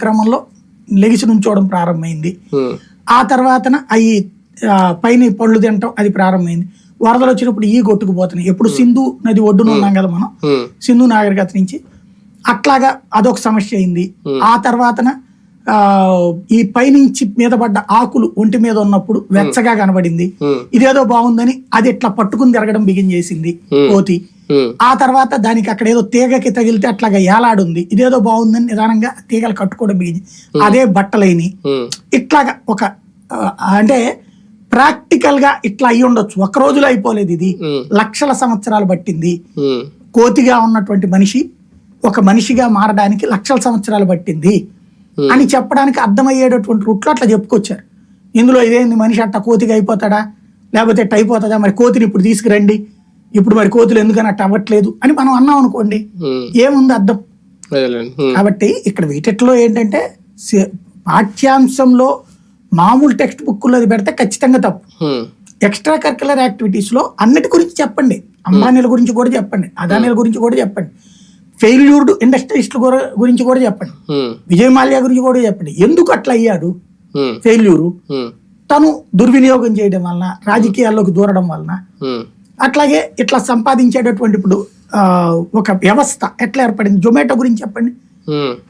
క్రమంలో లెగిసి నుంచోవడం ప్రారంభమైంది. ఆ తర్వాతన అవి పైన పళ్ళు తినటం అది ప్రారంభమైంది. వరదలు వచ్చినప్పుడు ఈ కొట్టుకుపోతున్నాయి ఎప్పుడు సింధు నది ఒడ్డున ఉన్నాం కదా మనం. సింధు నాగరికత నుంచి అట్లాగా అదొక సమస్య అయింది. ఆ తర్వాతన ఆ, ఈ పైనుంచి మీద పడ్డ ఆకులు ఒంటి మీద ఉన్నప్పుడు వెచ్చగా కనబడింది. ఇదేదో బాగుందని అది ఇట్లా పట్టుకుని తిరగడం బిగిన్ చేసింది కోతి ఉమ్, ఆ తర్వాత దానికి అక్కడ ఏదో తీగకి తగిలితే అట్లాగా ఏలాడుంది. ఇదేదో బాగుందని నిదానంగా తీగలు కట్టుకోవడం బిగింది అదే బట్టలైని. ఉమ్, ఇట్లాగా ఒక అంటే ప్రాక్టికల్గా ఇట్లా అయ్యి ఉండొచ్చు. ఒక్క రోజులో అయిపోలేదు ఇది. లక్షల సంవత్సరాలు పట్టింది. కోతిగా ఉన్నటువంటి మనిషి ఒక మనిషిగా మారడానికి లక్షల సంవత్సరాలు పట్టింది. అని చెప్పడానికి అర్థమయ్యేటటువంటి రూట్లో అట్లా చెప్పుకొచ్చారు. ఇందులో ఇదేంది? మనిషి అట్ట కోతిగా అయిపోతాడా? లేకపోతే ఎట్ట అయిపోతుందా? మరి కోతిని ఇప్పుడు తీసుకురండి. ఇప్పుడు మరి కోతులు ఎందుకని అట్ట అవ్వట్లేదు అని మనం అన్నాం అనుకోండి. ఏముంది అర్థం? కాబట్టి ఇక్కడ వీటిలో ఏంటంటే పాఠ్యాంశంలో మామూలు టెక్స్ట్ బుక్లో అది పెడితే ఖచ్చితంగా తప్పు. ఎక్స్ట్రా కరికులర్ యాక్టివిటీస్లో అన్నిటి గురించి చెప్పండి. అంబానీల గురించి కూడా చెప్పండి. అదానీల గురించి కూడా చెప్పండి. ఫెయిల్యూర్డ్ ఇండస్ట్రీస్ల గురించి కూడా చెప్పండి. విజయ్ మాల్యా గురించి కూడా చెప్పండి. ఎందుకు అట్లా అయ్యాడు? ఫెయిల్యూరు. తను దుర్వినియోగం చేయడం వలన రాజకీయాల్లోకి దూరడం వలన అట్లాగే ఇట్లా సంపాదించేటటువంటి ఇప్పుడు ఆ, ఒక వ్యవస్థ ఎట్లా ఏర్పడింది? జొమాటో గురించి చెప్పండి.